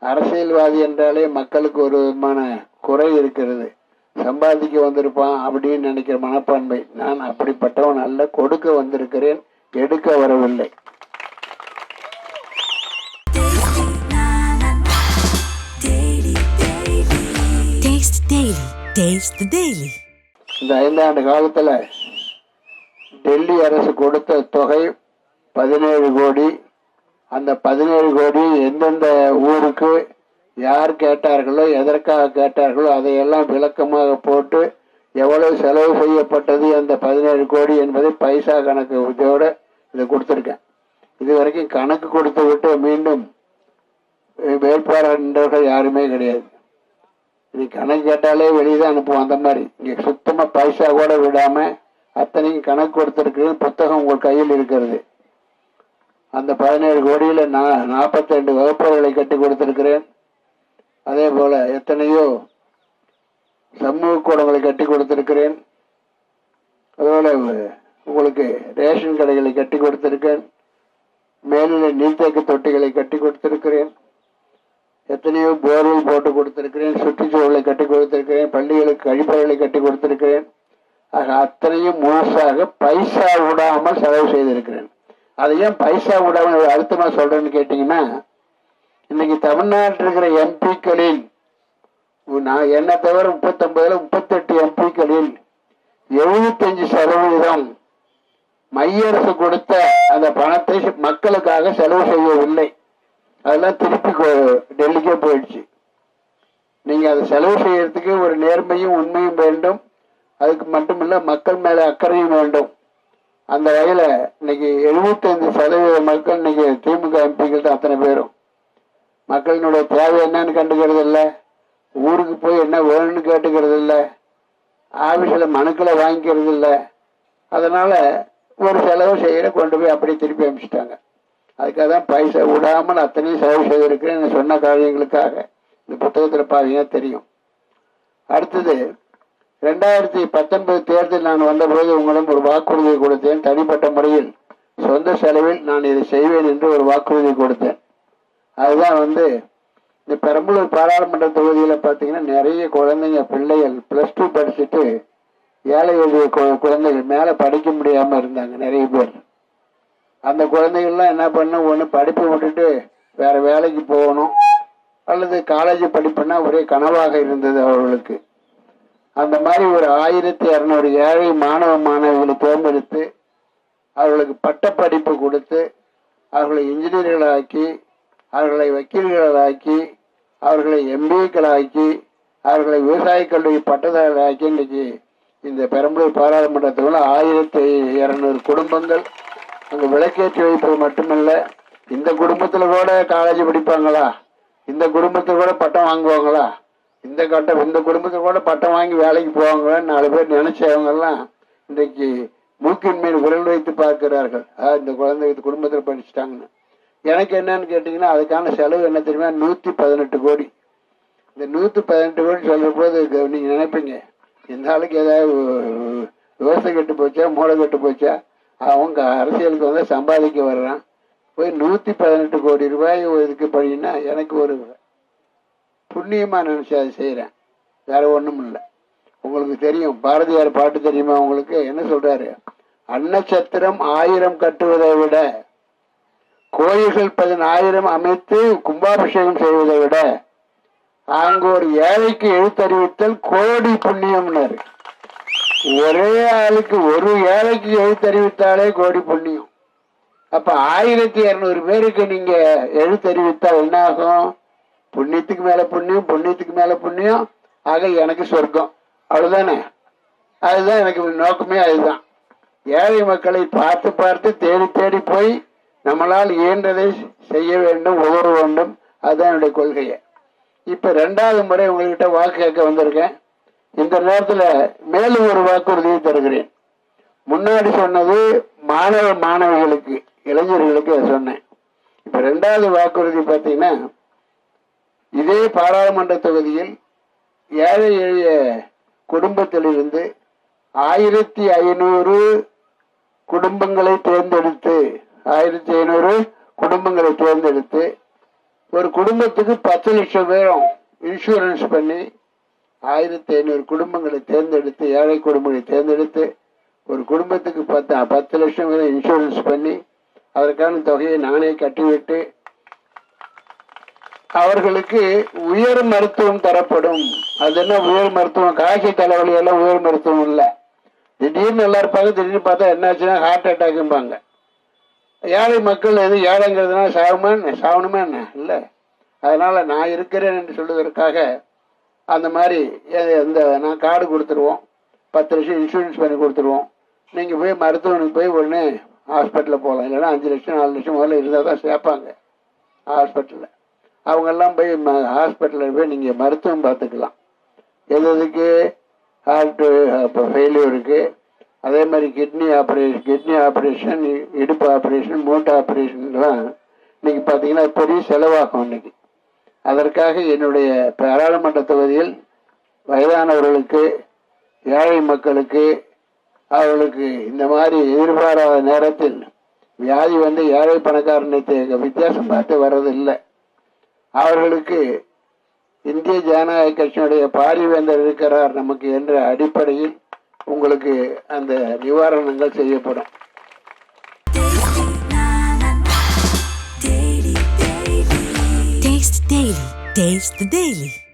அரசியல்வாதி என்றாலே மக்களுக்கு ஒரு விதமான குறை இருக்கிறது. சம்பாதிக்க வந்திருப்பான் அப்படின்னு நினைக்கிற மனப்பான்மை. நான் அப்படிப்பட்டவன் அல்ல. கொடுக்க வந்திருக்கிறேன். எடுக்க வரவில்லை. இந்த ஐந்தாண்டு காலத்துல டெல்லி அரசு கொடுத்த தொகை பதினேழு கோடி. அந்த பதினேழு கோடி எந்தெந்த ஊருக்கு யார் கேட்டார்களோ எதற்காக கேட்டார்களோ அதையெல்லாம் விளக்கமாக போட்டு எவ்வளவு செலவு செய்யப்பட்டது அந்த பதினேழு கோடி என்பதை பைசா கணக்கு இதோட இதை கொடுத்துருக்கேன். இது வரைக்கும் கணக்கு கொடுத்து விட்டு மீண்டும் வேட்பாளர்கள் யாருமே கிடையாது. நீ கணக்கு கேட்டாலே வெளியே தான் அனுப்புவோம் அந்த மாதிரி. இங்கே சுத்தமாக பைசா கூட விடாமல் அத்தனையும் கணக்கு கொடுத்துருக்கு புத்தகம் உங்கள் கையில் இருக்கிறது. அந்த பதினேழு கோடியில் நான் நாற்பத்தி ரெண்டு வகுப்புகளை கட்டி கொடுத்துருக்கிறேன். அதே போல் எத்தனையோ சமூக கூடங்களை கட்டி கொடுத்துருக்கிறேன். அதோட உங்களுக்கு ரேஷன் கடைகளை கட்டி கொடுத்துருக்கேன். மேல்நிலை நீர்த்தேக்க தொட்டிகளை கட்டி கொடுத்துருக்கிறேன். எத்தனையோ போர்வெல் போட்டு கொடுத்திருக்கிறேன். சுற்றுச்சூழலை கட்டி கொடுத்திருக்கிறேன். பள்ளிகளுக்கு கழிப்பறைகளை கட்டி கொடுத்திருக்கிறேன். ஆக அத்தனையும் முழுசாக பைசா விடாமல் செலவு செய்திருக்கிறேன். அதை ஏன் பைசா விடாம அழுத்தமா சொல்றேன்னு கேட்டீங்கன்னா இன்னைக்கு தமிழ்நாட்டில் இருக்கிற எம்பிக்களில் நான் என்ன தவிர முப்பத்தொன்பதுல முப்பத்தெட்டு எம்பிக்களில் எழுபத்தஞ்சு சதவீதம் மைய அரசு கொடுத்த அந்த பணத்தை மக்களுக்காக செலவு செய்யவில்லை. அதெல்லாம் திருப்பி கொ- டெல்லிக்கே போயிடுச்சு. நீங்க அதை செலவு செய்யறதுக்கு ஒரு நேர்மையும் உண்மையும் வேண்டும். அதுக்கு மட்டுமில்ல மக்கள் மேல அக்கறையும் வேண்டும். அந்த வகையில் இன்னைக்கு எழுபத்தைந்து சதவீத மக்கள் இன்னைக்கு திமுக எம்பிக்கள் தான் அத்தனை பேரும். மக்களினுடைய தேவை என்னன்னு கண்டுக்கிறது இல்லை ஊருக்கு போய் என்ன வேணும்னு கேட்டுக்கிறது இல்லை ஆஃபீஸில் மனுக்களை வாங்கிக்கிறது இல்லை அதனால் ஒரு செலவு செய்கிற கொண்டு போய் அப்படியே திருப்பி அனுப்பிச்சிட்டாங்க அதுக்காக தான் பைசா விடாமல் அத்தனையும் செலவு செய்திருக்கிறேன். சொன்ன காரியங்களுக்காக. இந்த புத்தகத்தில் பார்த்தீங்கன்னா தெரியும். அடுத்தது ரெண்டாயிரத்தி பத்தொன்பது தேர்தல் நான் வந்தபோது உங்களிடம் ஒரு வாக்குறுதியை கொடுத்தேன். தனிப்பட்ட முறையில் சொந்த செலவில் நான் இதை செய்வேன் என்று ஒரு வாக்குறுதி கொடுத்தேன். அதுதான் வந்து இந்த பெரம்பலூர் பாராளுமன்ற தொகுதியில் பார்த்தீங்கன்னா நிறைய குழந்தைங்க பிள்ளைகள் ப்ளஸ் டூ படிச்சுட்டு ஏழை எளிய கு- குழந்தைகள் மேலே படிக்க முடியாமல் இருந்தாங்க நிறைய பேர். அந்த குழந்தைகள்லாம் என்ன பண்ணும் ஒன்று படிப்பை விட்டுட்டு வேறு வேலைக்கு போகணும். அல்லது காலேஜ் படிப்புன்னா ஒரே கனவாக இருந்தது அவர்களுக்கு. அந்த மாதிரி ஒரு ஆயிரத்தி இரநூறு ஏழை மாணவ மாணவிகளை தேர்ந்தெடுத்து அவர்களுக்கு பட்டப்படிப்பு கொடுத்து அவர்களை இன்ஜினியர்களாக்கி அவர்களை வக்கீல்களாக்கி அவர்களை எம்பிஏக்களாக்கி அவர்களை விவசாய கல்லூரி பட்டதாரிகளாக்கி இன்றைக்கு இந்த பெரம்பலூர் பாராளுமன்றத்தில் ஆயிரத்தி இரநூறு குடும்பங்கள் அங்கே விளக்கேற்றி வைப்பது மட்டுமல்ல இந்த குடும்பத்தில் கூட காலேஜ் படிப்பாங்களா? இந்த குடும்பத்தில் கூட பட்டம் வாங்குவாங்களா? இந்த கட்டம் இந்த குடும்பத்தில் கூட பட்டம் வாங்கி வேலைக்கு போவாங்க நாலு பேர் நினைச்சவங்க எல்லாம் இன்றைக்கு மூக்கின் மேல் விரல் வைத்து பார்க்கிறார்கள். இந்த குழந்தை குடும்பத்தில் படிச்சுட்டாங்கன்னு. எனக்கு என்னன்னு கேட்டீங்கன்னா அதுக்கான செலவு என்ன தெரியுமா? நூற்றி பதினெட்டு கோடி. இந்த நூற்றி பதினெட்டு கோடி சொல்கிற போது நீங்கள் நினைப்பீங்க இந்த ஆளுக்கு ஏதாவது விவசாயம் கெட்டு போச்சா மூளை கெட்டு போச்சா? அவங்க அரசியலுக்கு வந்து சம்பாதிக்க வர்றான். போய் நூற்றி பதினெட்டு கோடி ரூபாய் இதுக்கு பண்ணினா எனக்கு ஒரு புண்ணியமாக நினச்சி அதை செய்கிறேன் வேற ஒன்றும் இல்லை. உங்களுக்கு தெரியும் பாரதியார் பாட்டு தெரியுமா உங்களுக்கு? என்ன சொல்றாரு? அன்னச்சத்திரம் ஆயிரம் கட்டுவதை விட கோயில்கள் பதினாயிரம் அமைத்து கும்பாபிஷேகம் செய்வதை விட அங்க ஒரு ஏழைக்கு எழுத்தறிவித்தல் கோடி புண்ணியம்னாரு. ஒரே ஆளுக்கு ஒரு ஏழைக்கு எழுத்தறிவித்தாலே கோடி புண்ணியம். அப்ப ஆயிரத்தி இருநூறு பேருக்கு நீங்க எழுத்தறிவித்தால் என்ன ஆகும்? புண்ணியத்துக்கு மேல புண்ணியம் புண்ணியத்துக்கு மேல புண்ணியம். ஆக எனக்கு சொர்க்கம். அவ்வளவுதானே? அதுதான் எனக்கு நோக்கமே அதுதான். ஏழை மக்களை பார்த்து பார்த்து தேடி தேடி போய் நம்மளால் இயன்றதை செய்ய வேண்டும் உதவ வேண்டும். அதுதான் என்னுடைய கொள்கையை. இப்ப ரெண்டாவது முறை உங்ககிட்ட வாக்கு கேட்க வந்திருக்கேன். இந்த நேரத்தில் மேலும் ஒரு வாக்குறுதியை தருகிறேன். முன்னாடி சொன்னது மாணவ மாணவிகளுக்கு இளைஞர்களுக்கு சொன்னேன். இப்ப ரெண்டாவது வாக்குறுதி பார்த்தீங்கன்னா இதே பாராளுமன்ற தொகுதியில் ஏழை எளிய குடும்பத்திலிருந்து ஆயிரத்தி ஐநூறு குடும்பங்களை தேர்ந்தெடுத்து ஆயிரத்தி ஐநூறு குடும்பங்களை தேர்ந்தெடுத்து ஒரு குடும்பத்துக்கு பத்து லட்சம் பேரும் இன்சூரன்ஸ் பண்ணி ஆயிரத்தி ஐநூறு குடும்பங்களை தேர்ந்தெடுத்து ஏழை குடும்பங்களை தேர்ந்தெடுத்து ஒரு குடும்பத்துக்கு பத்து பத்து லட்சம் பேரும் இன்சூரன்ஸ் பண்ணி அதற்கான தொகையை நானே கட்டிவிட்டு அவர்களுக்கு உயர் மருத்துவம் தரப்படும். அது என்ன உயர் மருத்துவம்? காய்ச்சல் தலைவலி எல்லாம் உயர் மருத்துவம் இல்லை. திடீர்னு நல்லா இருப்பாங்க திடீர்னு பார்த்தா என்னாச்சுன்னா ஹார்ட் அட்டாக்கும்பாங்க ஏழை மக்கள் எது ஏழைங்கிறதுனால சாகுமா என்ன? சாகணுமா என்ன? இல்லை. அதனால் நான் இருக்கிறேன் என்று சொல்வதற்காக அந்த மாதிரி எ- இந்த நான் கார்டு கொடுத்துருவோம். பத்து லட்சம் இன்சூரன்ஸ் பண்ணி கொடுத்துருவோம். நீங்கள் போய் மருத்துவனுக்கு போய் உடனே ஹாஸ்பிட்டலில் போகலாம் இல்லைன்னா அஞ்சு லட்சம் நாலு லட்சம் முதல்ல இருந்தால் தான் சேர்ப்பாங்க. ஹாஸ்பிட்டலில் அவங்கெல்லாம் போய் ஹாஸ்பிட்டலில் போய் நீங்கள் மருத்துவம் பார்த்துக்கலாம். எது எதுக்கு ஹார்ட்டு இப்போ ஃபெயிலியருக்கு அதே மாதிரி கிட்னி ஆப்ரேஷன் கிட்னி ஆப்ரேஷன் இடுப்பு ஆப்ரேஷன் மூட்டை ஆப்ரேஷன்லாம் இன்றைக்கி பார்த்தீங்கன்னா பெரிய செலவாகும் இன்றைக்கி அதற்காக என்னுடைய பாராளுமன்ற தொகுதியில் வயதானவர்களுக்கு ஏழை மக்களுக்கு அவர்களுக்கு இந்த மாதிரி எதிர்பாராத நேரத்தில் வியாதி வந்து ஏழை பணக்காரனை வித்தியாசம் பார்த்து வர்றதில்லை. அவர்களுக்கு இந்திய ஜனநாயக கட்சியினுடைய பாரிவேந்தர் இருக்கிறார் நமக்கு என்ற அடிப்படையில் உங்களுக்கு அந்த நிவாரணங்கள் செய்யப்படும் Taste the Daily.